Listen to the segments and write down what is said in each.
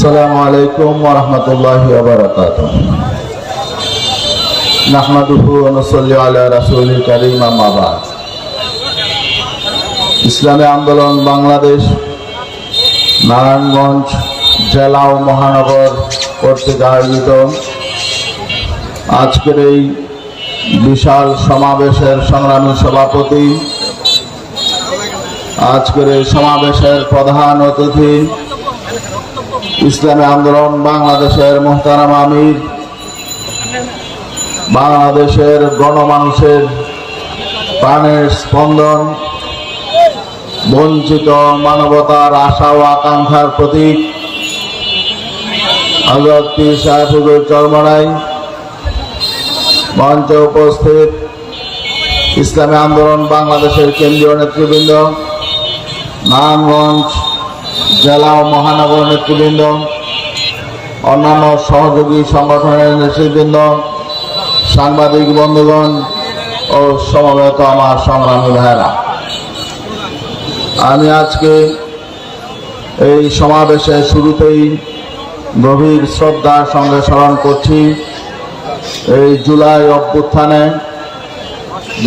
عليكم ورحمة الله وبركاته نحمده ونصلي على رسول الكريم أما بعد ইসলামী আন্দোলন বাংলাদেশ নারায়ণগঞ্জ জেলা ও মহানগর কর্তৃক আয়োজিত আজকের এই বিশাল সমাবেশের সংগ্রামী সভাপতি আজকের এই সমাবেশের প্রধান অতিথি ইসলামী আন্দোলন বাংলাদেশের মোহতারাম আমির, বাংলাদেশের গণমানুষের প্রাণের স্পন্দন, বঞ্চিত মানবতার আশা ও আকাঙ্ক্ষার প্রতীক। হজরত পীর সাহেব হুজুর মঞ্চে উপস্থিত ইসলামী আন্দোলন বাংলাদেশের কেন্দ্রীয় নেতৃবৃন্দ, নারায়ণগঞ্জ জেলা ও মহানগর নেতৃবৃন্দ, অন্যান্য সহযোগী সংগঠনের নেতৃবৃন্দ, সাংবাদিক বন্ধুগণ ও সমবেত আমার সংগ্রামী ভাইরা আমি আজকে এই সমাবেশের শুরুতেই গভীর শ্রদ্ধার সঙ্গে স্মরণ করছি। এই জুলাই অভ্যুত্থানে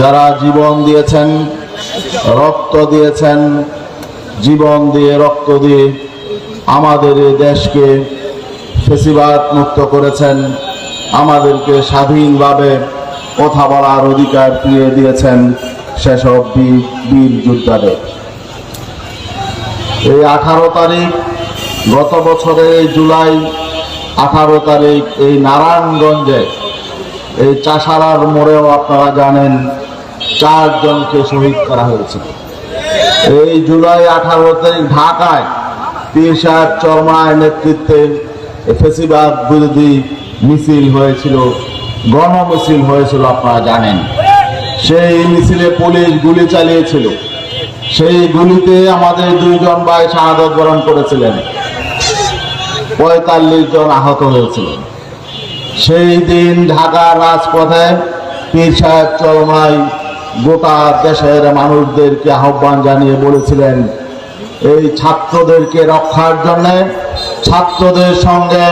যারা জীবন দিয়েছেন, রক্ত দিয়েছেন জীবন দিয়ে, রক্ত দিয়ে আমাদের এই দেশকে ফেসিবাদ মুক্ত করেছেন, আমাদেরকে স্বাধীনভাবে কথা বলার অধিকার ফিরিয়ে দিয়েছেন সেসব বীর যোদ্ধাদের। এই আঠারো তারিখ, গত বছরের জুলাই, আঠারো তারিখ এই নারায়ণগঞ্জে, এই চাষারার মোড়েও আপনারা জানেন, চারজনকে শহীদ করা হয়েছে এই জুলাই আঠারো তারিখ ঢাকায় পীর সাহেব চরমায় নেতৃত্বে ফেসিবাদ বিরোধী মিছিল হয়েছিল, গণমিছিল হয়েছিল, আপনারা জানেন। সেই মিছিলে পুলিশ গুলি চালিয়েছিল। সেই গুলিতে আমাদের দুইজন ভাই শাহাদত বরণ করেছিলেন। পঁয়তাল্লিশ জন আহত হয়েছিলেন। সেই দিন ঢাকার রাজপথে পীর সাহেব চরমাই গোটা দেশের মানুষদেরকে আহ্বান জানিয়ে বলেছিলেন, এই ছাত্রদেরকে রক্ষার জন্য ছাত্রদের সঙ্গে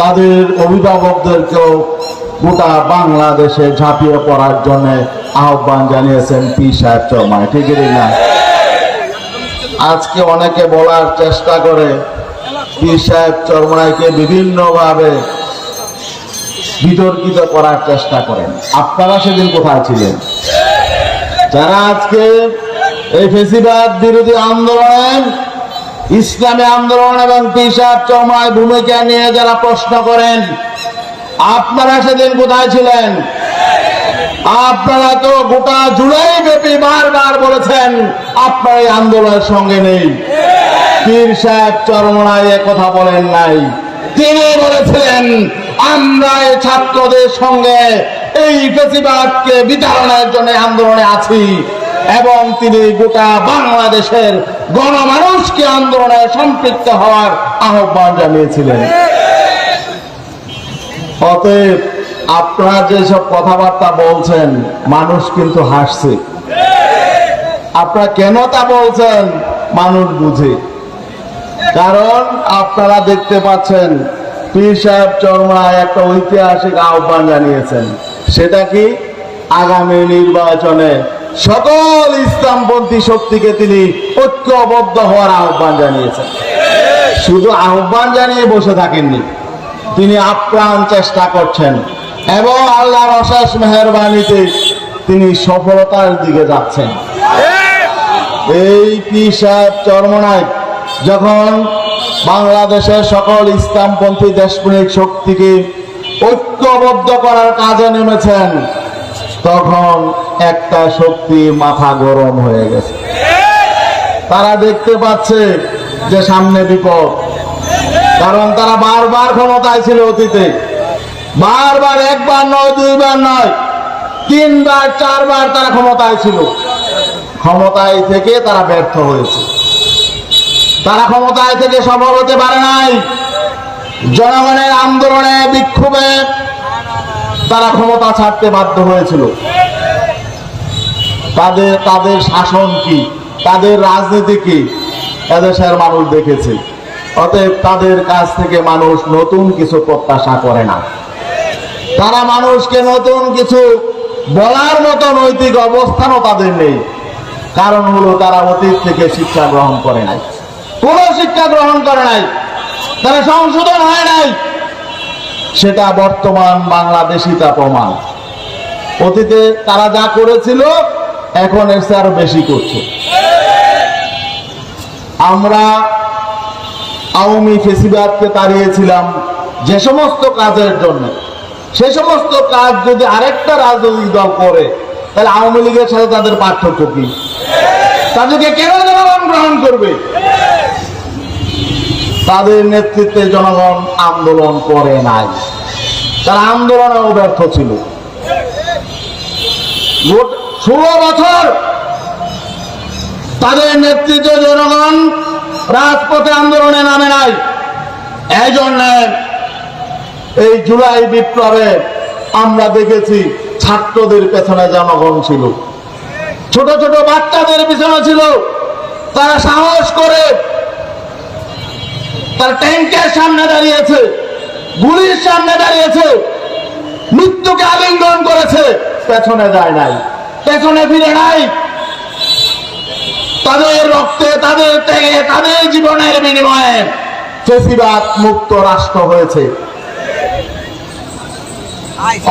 তাদের অভিভাবকদেরকেও গোটা বাংলাদেশে ঝাঁপিয়ে পড়ার জন্য আহ্বান জানিয়েছেন পি সাহেব চরমায় ঠিক না? আজকে অনেকে বলার চেষ্টা করে পীর সাহেব চরমনাইকে বিভিন্নভাবে বিতর্কিত করার চেষ্টা করেন। আপনারা সেদিন কোথায় ছিলেন? যারা আজকে এই ফেসিবাদ বিরোধী আন্দোলন ইসলামী আন্দোলন এবং সাহেব চরমনাই ভূমিকা নিয়ে যারা প্রশ্ন করেন, আপনারা সেদিন কোথায় ছিলেন? আপনারা তো গোটা জুলাই ব্যাপী বারবার বলেছেন, আপনার এই আন্দোলনের সঙ্গে নেই। পীর সাহেব চরমনায় কথা বলেন নাই। তিনি বলেছিলেন আমরা ছাত্রদের সঙ্গে এই ফেসিবাদকে বিতরণের জন্য আন্দোলনে আছি। এবং তিনি গোটা বাংলাদেশের গণমানুষকে আন্দোলনে সম্পৃক্ত হওয়ার আহ্বান জানিয়েছিলেন। অতএব আপনারা যেসব কথাবার্তা বলছেন, মানুষ কিন্তু হাসছে। আপনারা কেন তা বলছেন, মানুষ বুঝে। কারণ আপনারা দেখতে পাচ্ছেন পীর সাহেব চরমায় একটা ঐতিহাসিক আহ্বান জানিয়েছেন। সেটা কি? আগামী নির্বাচনে সকল ইসলামপন্থী শক্তিকে তিনি ঐক্যবদ্ধ হওয়ার আহ্বান জানিয়েছেন। শুধু আহ্বান জানিয়ে বসে থাকেননি তিনি আপ্রাণ চেষ্টা করছেন এবং আল্লাহর অশেষ মেহরবানিতে তিনি সফলতার দিকে যাচ্ছেন। এই পি সাহেব চরমনায় যখন বাংলাদেশের সকল ইসলামপন্থী দেশপ্রেমিক শক্তিকে ঐক্যবদ্ধ করার কাজে নেমেছেন, তখন একটা শক্তি মাথা গরম হয়ে গেছে। তারা দেখতে পাচ্ছে যে সামনে বিপদ, কারণ তারা বারবার ক্ষমতায় ছিল অতীতে। বারবার, একবার নয়, দুইবার নয়, তিনবার, চারবার তারা ক্ষমতায় ছিল। ক্ষমতায় থেকে তারা ব্যর্থ হয়েছে। তারা ক্ষমতায় থেকে সফল হতে পারে নাই। জনগণের আন্দোলনে, বিক্ষোভে তারা ক্ষমতা ছাড়তে বাধ্য হয়েছিল। তাদের তাদের শাসন কি? তাদের রাজনীতি কি? এদেশের মানুষ দেখেছে। অতএব তাদের কাছ থেকে মানুষ নতুন কিছু প্রত্যাশা করে না। তারা মানুষকে নতুন কিছু বলার মতো নৈতিক অবস্থানও তাদের নেই। কারণ হলো তারা অতীত থেকে শিক্ষা গ্রহণ করে নাই। কোন শিক্ষা গ্রহণ করে নাই, তারা সংশোধন হয় নাই। সেটা বর্তমান বাংলাদেশি তা প্রমাণ। অতীতে তারা যা করেছিল, এখন চেয়ে আরও বেশি করছে। আমরা আওয়ামী ফেসিবাদকে তাড়িয়েছিলাম যে সমস্ত কাজের জন্য। সে সমস্ত কাজ যদি আরেকটা রাজনৈতিক দল করে, তাহলে আওয়ামী লীগের সাথে তাদের পার্থক্য কি? তাদেরকে কেন জনগণ গ্রহণ করবে? তাদের নেতৃত্বে জনগণ আন্দোলন করে নাই। তারা আন্দোলনেও ব্যর্থ ছিল। ষোলো বছর তাদের নেতৃত্বে জনগণ রাজপথে আন্দোলনে নামে নাই। এই জন্য এই জুলাই বিপ্লবে আমরা দেখেছি ছাত্রদের পেছনে জনগণ ছিল। ছোট ছোট বাচ্চাদের পিছনে ছিল। তারা সাহস করে তার ট্যাঙ্কের সামনে দাঁড়িয়েছে, গুলির সামনে দাঁড়িয়েছে, মৃত্যুকে আলিঙ্গন করেছে। পেছনে যায় নাই, পেছনে ফিরে নাই। তাদের রক্তে, তাদের ত্যাগে, তাদের জীবনের বিনিময়ে ফেসিবাদ মুক্ত রাষ্ট্র হয়েছে।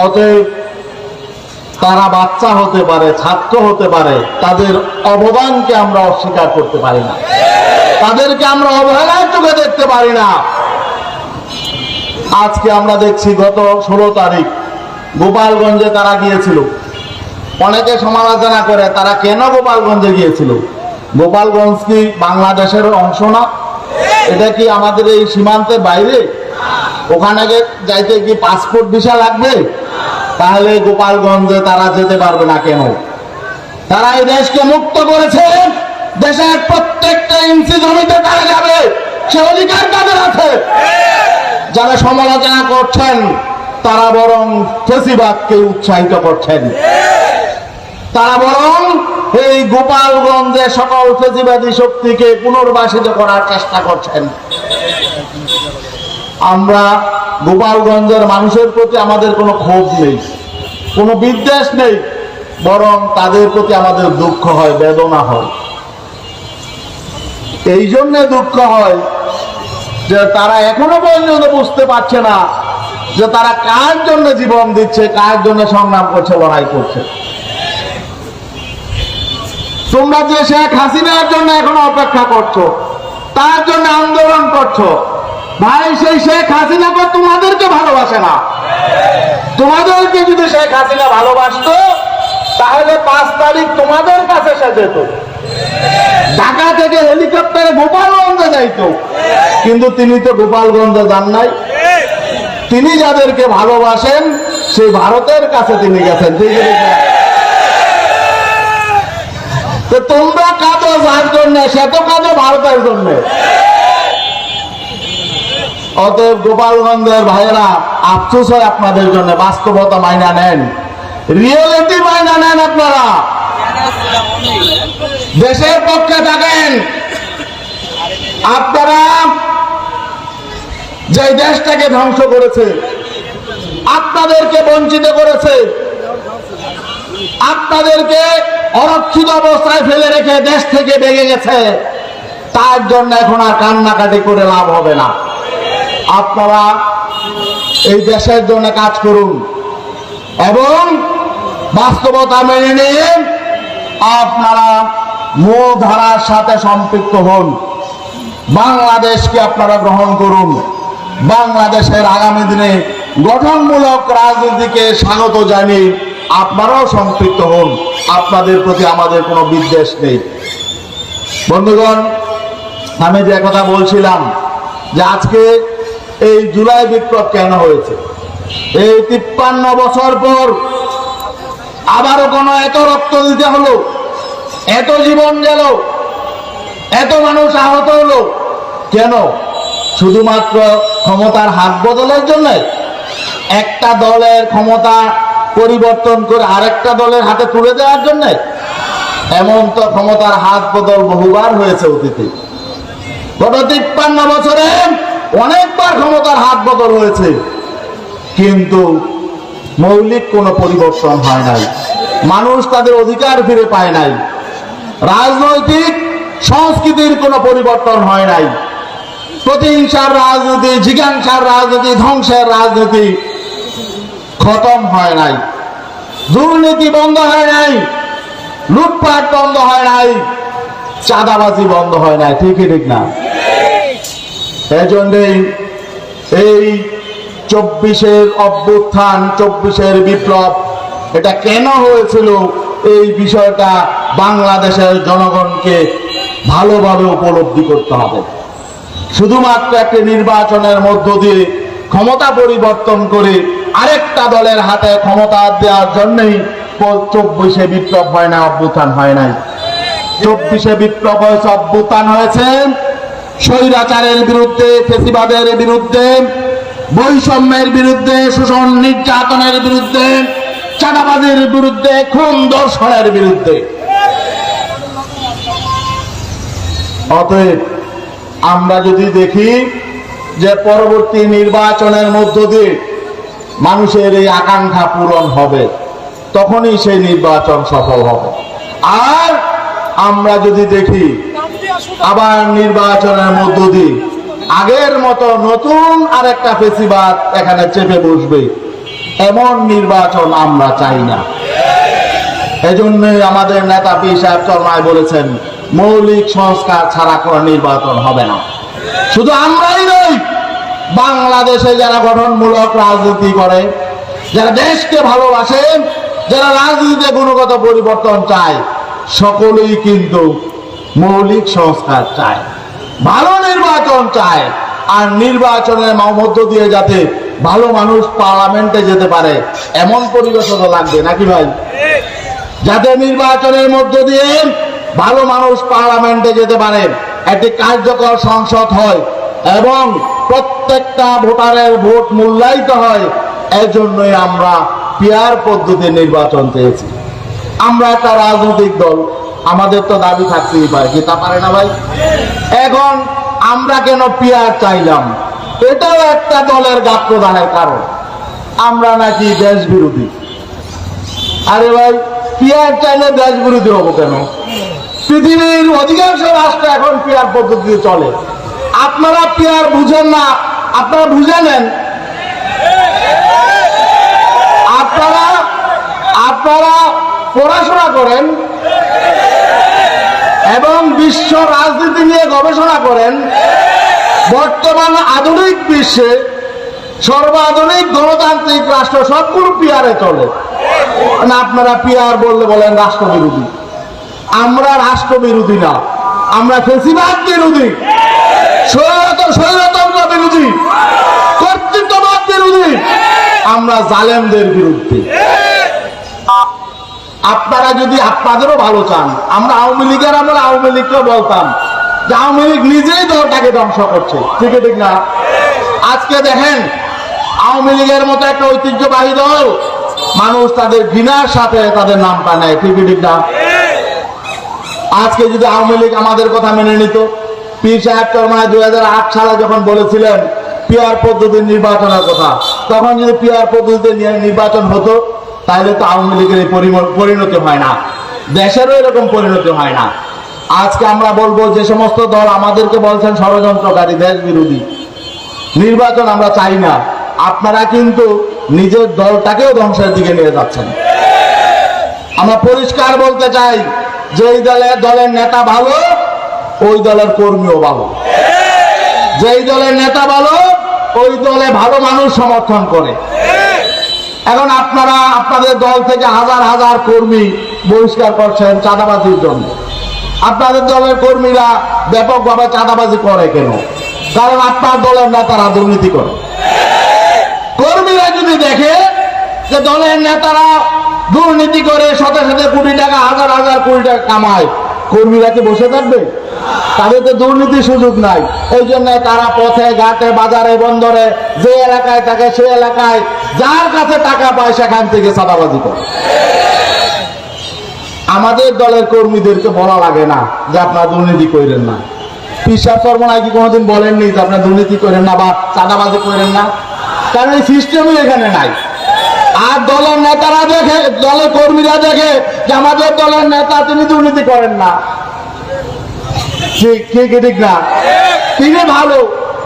অতএব তারা বাচ্চা হতে পারে, ছাত্র হতে পারে, তাদের অবদানকে আমরা অস্বীকার করতে পারি না। তাদেরকে আমরা অবহেলার চোখে দেখতে পারি না। আজকে আমরা দেখছি গত ষোলো তারিখ, গোপালগঞ্জে তারা গিয়েছিল। অনেকে সমালোচনা করে, তারা কেন গোপালগঞ্জে গিয়েছিল? গোপালগঞ্জ কি বাংলাদেশের অংশ না? এটা কি আমাদের এই সীমান্তের বাইরে? ওখানে যাইতে কি পাসপোর্ট ভিসা লাগবে? তাহলে গোপালগঞ্জে তারা যেতে পারবে না কেন? তারা এই দেশকে মুক্ত করেছে। দেশের প্রত্যেকটা ইঞ্চি জমিতে তারা যাবে। সে অধিকার তাদের আছে। যারা সমালোচনা করছেন, তারা বরং ফেসিবাদকে উৎসাহিত করছেন। তারা বরং এই গোপালগঞ্জে সকল ফেসিবাদী শক্তিকে পুনর্বাসিত করার চেষ্টা করছেন। আমরা গোপালগঞ্জের মানুষের প্রতি আমাদের কোনো ক্ষোভ নেই, কোনো বিদ্বেষ নেই, বরং তাদের প্রতি আমাদের দুঃখ হয়, বেদনা হয়। এই জন্য দুঃখ হয় যে তারা এখনও পর্যন্ত বুঝতে পারছে না যে তারা কার জন্য জীবন দিচ্ছে, কার জন্য সংগ্রাম করছে, লড়াই করছে। তোমরা যে শেখ হাসিনার জন্য এখনও অপেক্ষা করছ, তার জন্য আন্দোলন করছ ভাই, সেই শেখ হাসিনা তো তোমাদেরকে ভালোবাসে না। তোমাদেরকে যদি শেখ হাসিনা ভালোবাসতো, তাহলে পাঁচ তারিখ তোমাদের কাছে সে যেত। ঢাকা থেকে হেলিকপ্টারে গোপালগঞ্জে যাইতো। কিন্তু তিনি তো গোপালগঞ্জে যান নাই। তিনি যাদেরকে ভালোবাসেন, সেই ভারতের কাছে তিনি গেছেন। তোমরা কাঁদো যার জন্য, সে তো কাঁদো ভারতের জন্য। অতএব গোপালগঞ্জের ভাইয়েরা, আফসোস হয় আপনাদের জন্য, বাস্তবতা মাইনা নেন। রিয়েলিটি মাইনা নেন আপনারা। দেশের পক্ষে থাকেন। আপনারা যে দেশটাকে ধ্বংস করেছে, আপনাদেরকে বঞ্চিত করেছে, আপনাদেরকে অরক্ষিত অবস্থায় ফেলে রেখে দেশ থেকে বেগে গেছে, তার জন্য এখন আর কান্নাকাটি করে লাভ হবে না। আপনারা এই দেশের জন্য কাজ করুন। এবং বাস্তবতা মেনে নিয়ে আপনারা মূল ধারার সাথে সম্পৃক্ত হন। বাংলাদেশকে আপনারা গ্রহণ করুন। বাংলাদেশের আগামী দিনে গঠনমূলক রাজনীতিকে স্বাগত জানিয়ে আপনারাও সম্পৃক্ত হন। আপনাদের প্রতি আমাদের কোনো বিদ্বেষ নেই। বন্ধুগণ, আমি যে কথা বলছিলাম যে আজকে এই জুলাই বিপ্লব কেন হয়েছে? এই তিপ্পান্ন বছর পর আবারও কোনো এত রক্ত দিতে হলো? এত জীবন গেল? এত মানুষ আহত হলো? কেন? শুধুমাত্র ক্ষমতার হাত বদলের জন্য? একটা দলের ক্ষমতা পরিবর্তন করে আরেকটা দলের হাতে তুলে দেওয়ার জন্য? এমন তো ক্ষমতার হাত বদল বহুবার হয়েছে অতীতে। গত তিপ্পান্ন বছরে অনেকবার ক্ষমতার হাত বদল হয়েছে, কিন্তু মৌলিক কোনো পরিবর্তন হয় নাই। মানুষ তাদের অধিকার ফিরে পায় নাই। রাজনৈতিক সংস্কৃতির কোনো পরিবর্তন হয় নাই। প্রতিহিংসার রাজনীতি, জিজ্ঞাসার রাজনীতি, ধ্বংসের রাজনীতি খতম হয় নাই। দুর্নীতি বন্ধ হয় নাই। লুটপাট বন্ধ হয় নাই। চাঁদাবাজি বন্ধ হয় নাই। ঠিকই ঠিক না? এই এই চব্বিশের অভ্যুত্থান, চব্বিশের বিপ্লব, এটা কেন হয়েছিল? এই বিষয়টা বাংলাদেশের জনগণকে ভালোভাবে উপলব্ধি করতে হবে। শুধুমাত্র একটি নির্বাচনের মধ্য দিয়ে ক্ষমতা পরিবর্তন করে আরেকটা দলের হাতে ক্ষমতা দেওয়ার জন্যই চব্বিশে বিপ্লব হয় না, অভ্যুত্থান হয় নাই। চব্বিশে বিপ্লব হয়েছে, অভ্যুত্থান হয়েছে। স্বৈরাচারের বিরুদ্ধে, ফেসিবাদের বিরুদ্ধে, বৈষম্যের বিরুদ্ধে, শোষণ নির্যাতনের বিরুদ্ধে চাঁদাবাদের বিরুদ্ধে, খুন দর্শনের বিরুদ্ধে। অতএব আমরা যদি দেখি যে পরবর্তী নির্বাচনের মধ্য দিয়ে মানুষের এই আকাঙ্ক্ষা পূরণ হবে, তখনই সেই নির্বাচন সফল হবে। আর আমরা যদি দেখি আবার নির্বাচনের মধ্য দিয়ে আগের মতো নতুন আরেকটা ফেসিবাদ এখানে চেপে বসবে। এমন নির্বাচন আমরা চাই না। এজন্য আমাদের নেতা পি সাহেব চরমায় বলেছেন, মৌলিক সংস্কার ছাড়া কোনো নির্বাচন হবে না। শুধু আমরাই নই, বাংলাদেশে যারা গঠনমূলক রাজনীতি করে, যারা দেশকে ভালোবাসে, যারা রাজনীতিতে গুণগত পরিবর্তন চায়, সকলেই কিন্তু মৌলিক সংস্কার চায়, ভালো নির্বাচন চায়, আর নির্বাচনের মধ্য দিয়ে যাতে ভালো মানুষ পার্লামেন্টে যেতে পারে, এমন পরিবেশ লাগবে, নাকি ভাই? যাতে নির্বাচনের মধ্য দিয়ে ভালো মানুষ পার্লামেন্টে যেতে পারে, একটি কার্যকর সংসদ হয় এবং প্রত্যেকটা ভোটারের ভোট মূল্যায়িত হয় এই জন্যই আমরা পিয়ার পদ্ধতি নির্বাচন চেয়েছি আমরা একটা রাজনৈতিক দল আমাদের তো দাবি থাকতেই পারে কি তা পারে না ভাই? এখন আমরা কেন পিয়ার চাইলাম? এটাও একটা দলের গাত প্রদানের কারণ। আমরা নাকি দেশ বিরোধী আরে ভাই, পিয়ার চাইলে দেশ বিরোধী হব কেন? পৃথিবীর অধিকাংশ রাষ্ট্র এখন পিয়ার পদ্ধতিতে চলে। আপনারা পিয়ার বুঝেন না, আপনারা বুঝে নেন। আপনারা আপনারা পড়াশোনা করেন এবং বিশ্ব রাজনীতি নিয়ে গবেষণা করেন, বর্তমান আধুনিক বিশ্বে সর্বাধুনিক গণতান্ত্রিক রাষ্ট্র সবগুলো পিয়ারে চলে। না আপনারা পিয়ার বললে বলেন রাষ্ট্রবিরোধী। আমরা রাষ্ট্রবিরোধী না। আমরা ফেসিবাদ বিরোধী। স্বৈরত স্বৈরতন্ত্র বিরোধী। কর্তৃত্ববাদ বিরোধী। আমরা জালেমদের বিরুদ্ধে। আপনারা যদি আপনাদেরও ভালো চান, আমরা আওয়ামী লীগের আমরা আওয়ামী লীগকেও বলতাম যে আওয়ামী লীগ নিজেই দলটাকে ধ্বংস করছে। ঠিক ঠিক না আজকে দেখেন, আওয়ামী লীগের মতো একটা ঐতিহ্যবাহী দল, মানুষ তাদের ঘৃণার সাথে তাদের নামটা নেয় ঠিক ঠিক না আজকে যদি আওয়ামী লীগ আমাদের কথা মেনে নিত, পীর সাহেব চরমায় দুই সালে যখন বলেছিলেন, পিয়ার পদ্ধতির নির্বাচনের কথা তখন যদি পিয়ার পদ্ধতিতে নির্বাচন হতো তাহলে তো আওয়ামী লীগের পরিণতি হয় না। দেশেরও এরকম পরিণতি হয় না। আজকে আমরা বলব যে সমস্ত দল আমাদেরকে বলছেন ষড়যন্ত্রকারী দেশ বিরোধী নির্বাচন আমরা চাই না। আপনারা কিন্তু নিজের দলটাকেও ধ্বংসের দিকে নিয়ে যাচ্ছেন। আমরা পরিষ্কার বলতে চাই যে এই দলের দলের নেতা ভালো, ওই দলের কর্মীও ভালো। যেই দলের নেতা ভালো, ওই দলে ভালো মানুষ সমর্থন করে। এখন আপনারা, আপনাদের দল থেকে হাজার হাজার কর্মী বহিষ্কার করছেন চাঁদাবাজির জন্য। আপনাদের দলের কর্মীরা ব্যাপকভাবে চাঁদাবাজি করে কেন? কারণ আপনার দলের নেতারা দুর্নীতি করে। কর্মীরা যদি দেখে যে দলের নেতারা দুর্নীতি করে শত শত কোটি টাকা, হাজার হাজার কোটি টাকা কামায়, কর্মীরা কি বসে থাকবে? তাদের তো দুর্নীতির সুযোগ নাই। এই জন্য তারা পথে, ঘাটে, বাজারে, বন্দরে যে এলাকায় থাকে সে এলাকায় যার কাছে টাকা পায় সেখান থেকে সাদাবাজি করে। আমাদের দলের কর্মীদেরকে বলা লাগে না যে আপনারা দুর্নীতি করেন না। পিসাব সর্বনায় কি কোনোদিন বলেননি যে আপনার দুর্নীতি করেন না বা চাঁদাবাজি করেন না? কারণ এই সিস্টেমই এখানে নাই। আর দলের নেতারা দেখে, দলের কর্মীরা দেখে যে আমাদের দলের নেতা তিনি দুর্নীতি করেন না। ঠিক ঠিক না? তিনি ভালো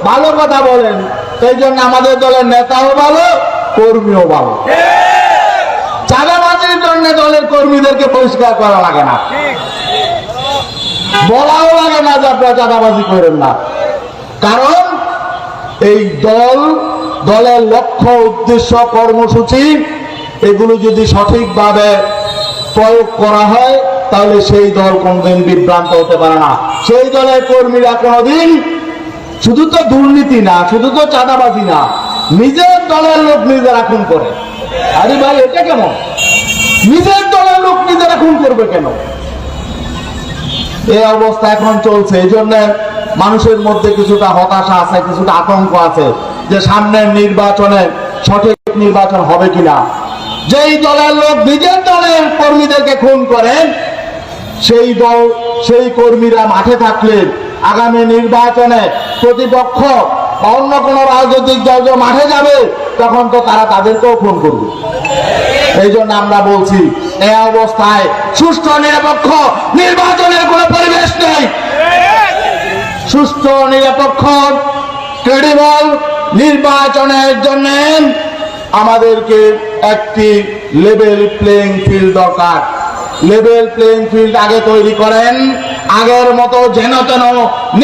ভালো কথা বলেন। সেই জন্য আমাদের দলের নেতাও ভালো কর্মীও ভালো। চাঁদাবাজির জন্য দলের কর্মীদেরকে পরিষ্কার করা লাগে না। বলাও লাগে না যে আপনারা চাঁদাবাজি করেন না। কারণ এই দল, দলের লক্ষ্য, উদ্দেশ্য, কর্মসূচি, এগুলো যদি সঠিকভাবে প্রয়োগ করা হয়, তাহলে সেই দল কোনদিন বিভ্রান্ত হতে পারে না। সেই দলের কর্মীরা কোনোদিন শুধু তো দুর্নীতি না, শুধু তো চাঁদাবাজি না নিজের দলের লোক নিজেরা খুন করে। আরে ভাই, এটা কেমন? নিজের দলের লোক নিজেরা খুন করবে কেন? এই অবস্থা এখন চলছে, এই জন্য মানুষের মধ্যে কিছুটা হতাশা আছে, কিছুটা আতঙ্ক আছে যে সামনের নির্বাচনে সঠিক নির্বাচন হবে কিনা। যেই দলের লোক নিজের দলের কর্মীদেরকে খুন করেন, সেই দল, সেই কর্মীরা মাঠে থাকলে আগামী নির্বাচনে প্রতিপক্ষ বা অন্য কোনো রাজনৈতিক দল যখন মাঠে যাবে, তখন তো তারা তাদেরকেও ফোন করবে। এই জন্য আমরা বলছি এই অবস্থায় সুষ্ঠু নিরপেক্ষ নির্বাচনের কোনো পরিবেশ নেই। সুষ্ঠু, নিরপেক্ষ ক্রেডিবল নির্বাচনের জন্য আমাদেরকে একটি লেভেল প্লেইং ফিল্ড দরকার। লেভেল প্লেইং ফিল্ড আগে তৈরি করেন। আগের মতো যেন তেন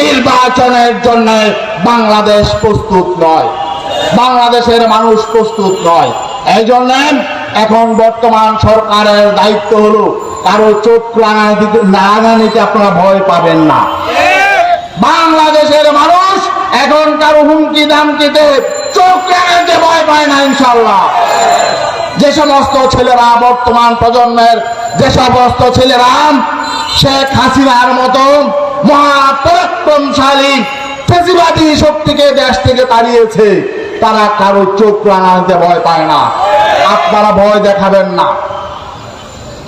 নির্বাচনের জন্য বাংলাদেশ প্রস্তুত নয়। বাংলাদেশের মানুষ প্রস্তুত নয়। এই জন্য এখন বর্তমান সরকারের দায়িত্ব হলো, কারও চোখ রাঙানিতে আপনারা ভয় পাবেন না। বাংলাদেশের মানুষ এখন কারও হুমকি দামকিতে চোখ রাঙাতে ভয় পায় না ইনশাল্লাহ যে সমস্ত ছেলেরা বর্তমান প্রজন্মের যে সমস্ত ছেলেরা শেখ হাসিনার মতো মহাপরাক্রমশালী ফেসিবাদী শক্তিকে দেশ থেকে তাড়িয়েছে, তারা কারও চোখ রাঙাতে ভয় পায় না। আপনারা ভয় দেখাবেন না।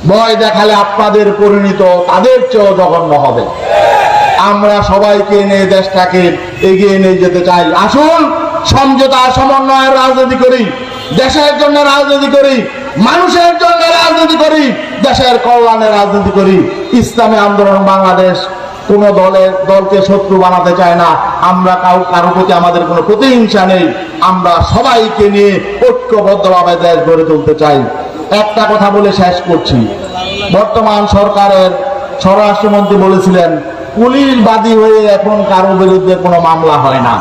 ভয় দেখালে আপনাদের পরিণত তাদের চেয়েও জঘন্য হবে। আমরা সবাইকে এনে দেশটাকে এগিয়ে নিয়ে যেতে চাই। আসুন, সমঝোতা, সমন্বয়ের রাজনীতি করি। দেশের জন্য রাজনীতি করি, মানুষের জন্য রাজনীতি করি, দেশের কল্যাণে রাজনীতি করি। ইসলামী আন্দোলন বাংলাদেশ কোন দলের দলকে শত্রু বানাতে চায় না। আমরা কাউ, কারও প্রতি আমাদের কোনো প্রতিহিংসা নেই। আমরা সবাইকে নিয়ে ঐক্যবদ্ধভাবে দেশ গড়ে তুলতে চাই। একটা কথা বলে শেষ করছি। বর্তমান সরকারের স্বরাষ্ট্রমন্ত্রী বলেছিলেন পুলিশ বাদী হয়ে এখন কারও বিরুদ্ধে কোনো মামলা হয় না।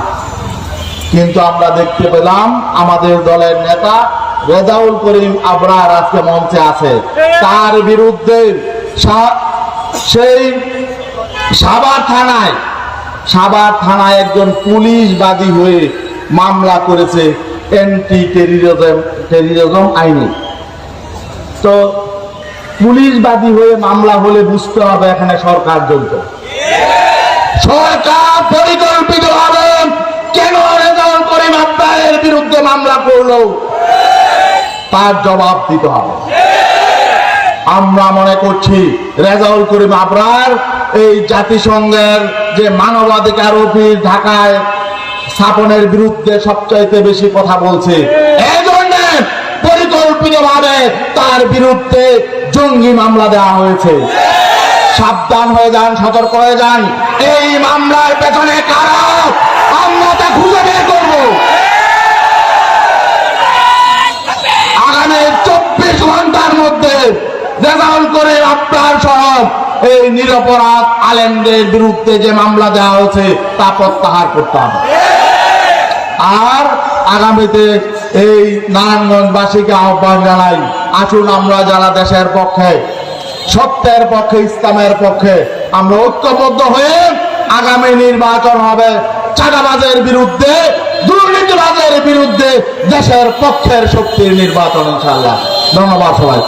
কিন্তু আমরা দেখতে পেলাম আমাদের দলের নেতা রেজাউল করিম আবরার আজকে মঞ্চে আছে। তার বিরুদ্ধে সেই সাবার থানায় সাবার থানায় একজন পুলিশ বাদী হয়ে মামলা করেছে এন্টি টেরিজম টেরিজম আইনে। তো পুলিশ বাদী হয়ে মামলা হলে বুঝতে হবে এখানে সরকার জড়িত সরকার পরিকল্পিত হবে কেন বিরুদ্ধে মামলা করল তার জবাব দিতে হবে। আমরা মনে করছি রেজাউল করিম আবরার এই জাতিসংঘের যে মানবাধিকার অফিস ঢাকায় স্থাপনের বিরুদ্ধে সবচাইতে বেশি কথা বলছে এই জন্য পরিকল্পিত তার বিরুদ্ধে জঙ্গি মামলা দেওয়া হয়েছে। সাবধান হয়ে যান, সতর্ক হয়ে যান। এই মামলার পেছনে কারা আমরা তা খুঁজে বের করব আগামী চব্বিশ ঘণ্টার মধ্যে রেজাউল করে আপনার সহ এই নিরপরাধ আলেমদের বিরুদ্ধে যে মামলা দেওয়া হয়েছে, তা প্রত্যাহার করতে হবে। আর আগামীতে এই নারায়ণগঞ্জবাসীকে আহ্বান জানাই, আসুন আমরা যারা দেশের পক্ষে, সত্যের পক্ষে, ইসলামের পক্ষে, আমরা ঐক্যবদ্ধ হয়ে আগামী নির্বাচন হবে। চাঁদাবাজের বিরুদ্ধে, দুর্নীতিবাজের বিরুদ্ধে দেশের পক্ষের শক্তির নির্বাচন ইনশাল্লাহ ধন্যবাদ সবাই